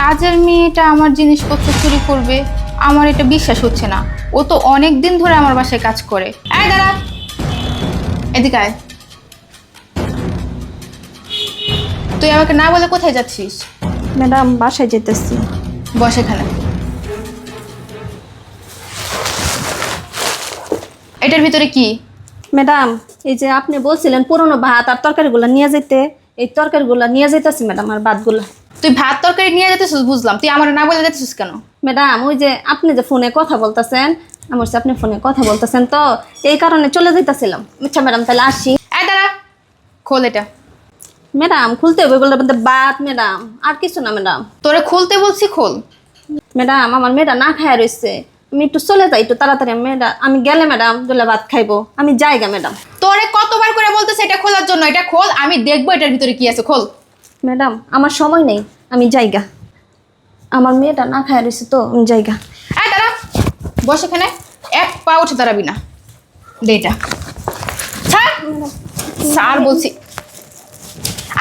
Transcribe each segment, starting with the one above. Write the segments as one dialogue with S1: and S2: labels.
S1: কাজের মেয়েটা আমার জিনিসপত্র চুরি করবে আমার এটা বিশ্বাস হচ্ছে না। ও তো অনেক দিন ধরে আমার বাসায় কাজ করে। আয় দাঁড়া। এদিকে আয়। তুই আমাকে না বলে কোথায় যাচ্ছিস?
S2: ম্যাডাম বাসায় যেতেছি।
S1: বস এখানে। এটার ভিতরে কি?
S2: ম্যাডাম এই যে আপনি বলছিলেন পুরনো ভাত আর তরকারিগুলো নিয়ে যেতে। এই তরকারিগুলো নিয়ে যেতেছি ম্যাডাম আর ভাতগুলো।
S1: তুই ভাত তরকারি নিয়ে যেতেছিস বুঝলাম। তুই আমার না বলে যেতেছিস কেন?
S2: ম্যাডাম ওই যে আপনি যে ফোনে কথা বলতেছেন আমার সাথে আপনি ফোনে কথা বলতেছেন তো এই কারণে চলে যেতেছিলাম আচ্ছা ম্যাডাম তাহলে আসি।
S1: এই দাঁড়া খোল এটা।
S2: ম্যাডাম খুলতে হবে বলতে বলতে বাত ম্যাডাম আর কিছু না ম্যাডাম
S1: তোরে খুলতে বলছি খোল।
S2: ম্যাডাম আমার মেয়েটা না খায় রয়েছে আমি একটু চলে যাই একটু তাড়াতাড়ি। মেয়েটা আমি গেলে ম্যাডাম দুলে ভাত খাইবো। আমি যাইগা ম্যাডাম।
S1: তোরে কতবার করে বলতেছে এটা খোলার জন্য? এটা খোল আমি দেখব এটার ভিতরে কি আছে খোল।
S2: ম্যাডাম আমার সময় নেই আমি যাইগা আমার মেয়েটা না খায় রয়েছে তো আমি যাইগা
S1: এই দাঁড়া বস এখানে। এক পা উঠে দাঁড়াবি না। দে এটা। ছাড়। স্যার বলছি।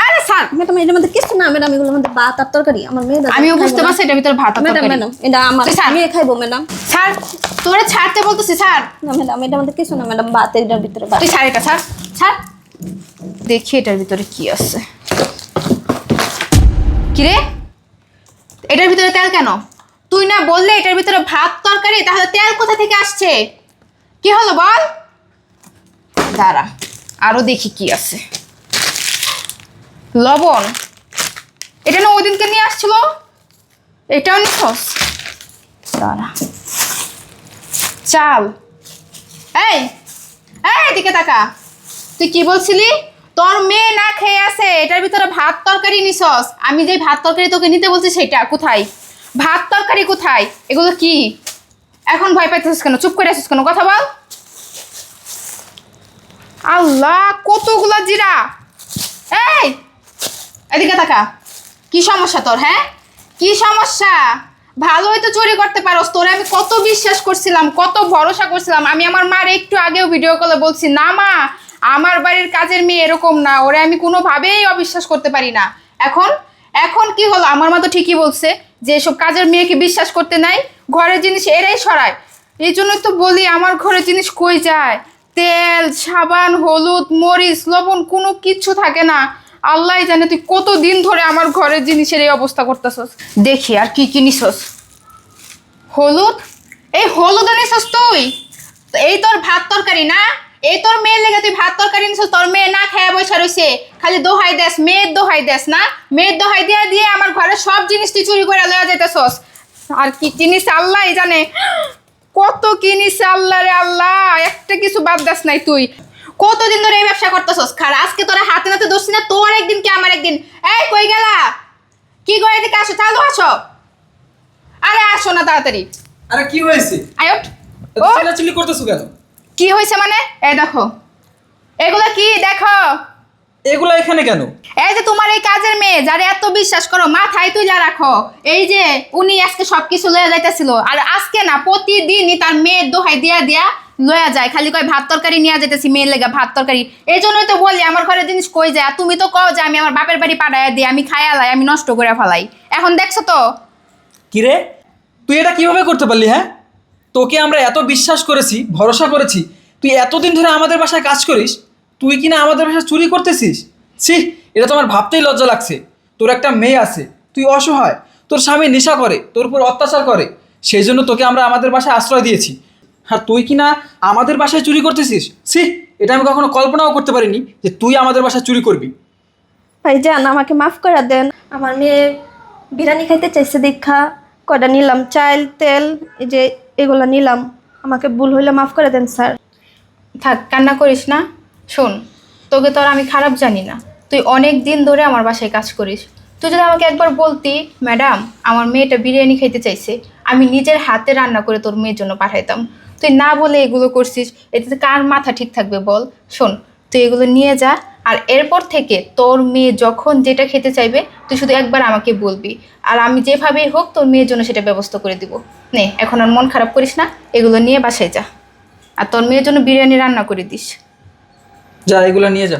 S1: আরে স্যার।
S2: ম্যাডাম এটার মধ্যে কিছু না ম্যাডাম এগুলোর মধ্যে ভাত আর তরকারি। আমার মেয়েটা
S1: আমিও বুঝতে পারছি এটার ভিতরে ভাত আর
S2: ম্যাডাম
S1: তরকারি।
S2: ম্যাডাম এটা আমার মেয়ে খাইবো ম্যাডাম।
S1: ছাড় তোরে ছাড়তে বলতেছি ছাড়
S2: না ম্যাডাম এটার মধ্যে কিছু না ম্যাডাম ভাত এটার ভিতরে ভাত
S1: তুই ছাড় এটা ছাড় ছাড় দেখি এটার ভিতরে কি আছে। কিরে? এটার ভিতরে তেল কেন? তুই না বললে এটার ভিতরে ভাত তরকারি তাহলে তেল কোথা থেকে আসছে? কি হলো বল? দাঁড়া আরও দেখি কি আছে। লবণ। এটা না ওই দিনকে নিয়ে আসছিল? এটাও নিছস দাঁড়া। চাল। এই এই এদিকে তাকা। তুই কি বলছিলি? তোর মেয়ে না খেয়ে আছে, এটার ভিতরে ভাত তরকারি নিছস। আমি যে ভাত তরকারি তোকে নিতে বলছি সেটা, কোথায়? ভাত তরকারি কোথায়? এগুলো কি? এখন ভয় পাইতেছিস কেন? চুপ করে আসিস কেন? কথা বল। আল্লাহ, কতগুলা জিরা। এই, এদিকে তাকা। কি সমস্যা তোর হ্যাঁ? কি সমস্যা? ভালো হয়তো চুরি করতে পারোস তোরে। আমি কত বিশ্বাস করছিলাম, কত ভরসা করছিলাম। আমি আমার মার একটু আগেও ভিডিও কলে বলছি, না মা, আমার বাড়ির কাজের মেয়ে এরকম না, ওরে আমি কোনোভাবেই অবিশ্বাস করতে পারি না। এখন এখন কি হলো? আমার মা তো ঠিকই বলছে যে এসব কাজের মেয়েকে বিশ্বাস করতে নাই, ঘরের জিনিস এরাই সরায়। এই জন্যই তো বলি, আমার ঘরের জিনিস কই যায়? তেল, সাবান, হলুদ, মরিচ, লবণ, কোনো কিচ্ছু থাকে না। আল্লাহ জানে তুই কত দিন ধরে আমার ঘরের জিনিসের এই অবস্থা করতেছস। দেখি আর কি কি নিছস। হলুদ? এই হলুদ নিছস তুই? এই তোর ভাত তরকারি না? এই তোর মেয়ের লেগে তুই ভাত তরকারি নিছস তোর মেয়ে না খেয়ে বসে রইছে। খালি দোহাই দেস, মেয়ের দোহাই দেস, না? মেয়ের দোহাই দিয়ে দিয়ে আমার ঘরে সব জিনিস তুই চুরি করে লয়ে যেতেছস আর কি জিনিস আল্লাহ জানে? কত কিনিস আল্লাহ রে আল্লাহ, একটা কিছু বাদ দাস নাই তুই। কতদিন ধরে এই ব্যবসা করতেছস? খার আজকে তোরা হাতে নাতে দোষি না তোর একদিন কি আমার একদিন? এই কই গেলা? কি করে এদিকে আসো চালু আসো আরে আসো না তাড়াতাড়ি।
S3: আরে কি হয়েছে?
S1: আয়ট ও
S3: চিল্লাচিল্লি করতেছো কেন?
S1: কি হয়েছে মানে? এই দেখো। এগুলো কি? দেখো।
S3: এগুলো এখানে কেন?
S1: এই যে তোমার এই কাজের মেয়ে যারা এত বিশ্বাস করো মাথায় তুইলা রাখো। এই যে উনি আজকে সবকিছু লয়ে যাইতেছিল। আর আজকে না প্রতিদিনই তার মেয়ের দোহাই দিয়া দিয়া লয়া যায়, খালি কয় ভাত তরকারি নিয়ে যেতেছি, মেয়ের লেগে ভাত তরকারি। এই জন্যই তো বলি, আমার ঘরের জিনিস কই যায়? তুমি তো কও যে আমি আমার বাপের বাড়ি পাঠাইয়া দিই, আমি খায়ালাই আমি নষ্ট করে ফেলাই। এখন দেখছ তো?
S3: কিরে তুই এটা কীভাবে করতে পারলি হ্যাঁ? তোকে আমরা এত বিশ্বাস করেছি, ভরসা করেছি, তুই এতদিন ধরে আমাদের বাসায় কাজ করিস, তুই কিনা আমাদের বাসায় চুরি করতেছিস? ছি, এটা তো আমার ভাবতেই লজ্জা লাগছে। তোর একটা মেয়ে আছে, তুই অসহায়, তোর স্বামী নেশা করে, তোর উপর অত্যাচার করে, সেই জন্য তোকে আমরা আমাদের বাসায় আশ্রয় দিয়েছি। আর তুই কিনা আমাদের বাসায় চুরি করতেছিস? সি এটা আমি কখনো কল্পনাও করতে পারিনি যে তুই আমাদের বাসায় চুরি করবি।
S2: ভাই ভাইজান আমাকে মাফ করে দেন। আমার মেয়ে বিরিয়ানি খাইতে চাইছে দেখা। কয়টা নিলাম? চাল তেল এই যে এগুলো নিলাম। আমাকে ভুল হইলে মাফ করে দেন স্যার।
S1: থাক কান্না করিস না। শোন তোকে তো আর আমি খারাপ জানি না। তুই অনেক দিন ধরে আমার বাসায় কাজ করিস। তুই যদি আমাকে একবার বলতি ম্যাডাম আমার মেয়েটা বিরিয়ানি খাইতে চাইছে। আমি নিজের হাতে রান্না করে তোর মেয়ের জন্য পাঠাইতাম। তুই না বলে এগুলো করছিস, এতে কার মাথা ঠিক থাকবে বল? শোন, তুই এগুলো নিয়ে যা আর এরপর থেকে তোর মেয়ে যখন যেটা খেতে চাইবে, তুই শুধু একবার আমাকে বলবি। আর আমি যেভাবেই হোক তোর মেয়ের জন্য সেটা ব্যবস্থা করে দিব। নে, এখন আর মন খারাপ করিস না, এগুলো নিয়ে বাসায় যা। আর তোর মেয়ের জন্য বিরিয়ানি রান্না করে দিস।
S3: যা, এগুলো নিয়ে যা।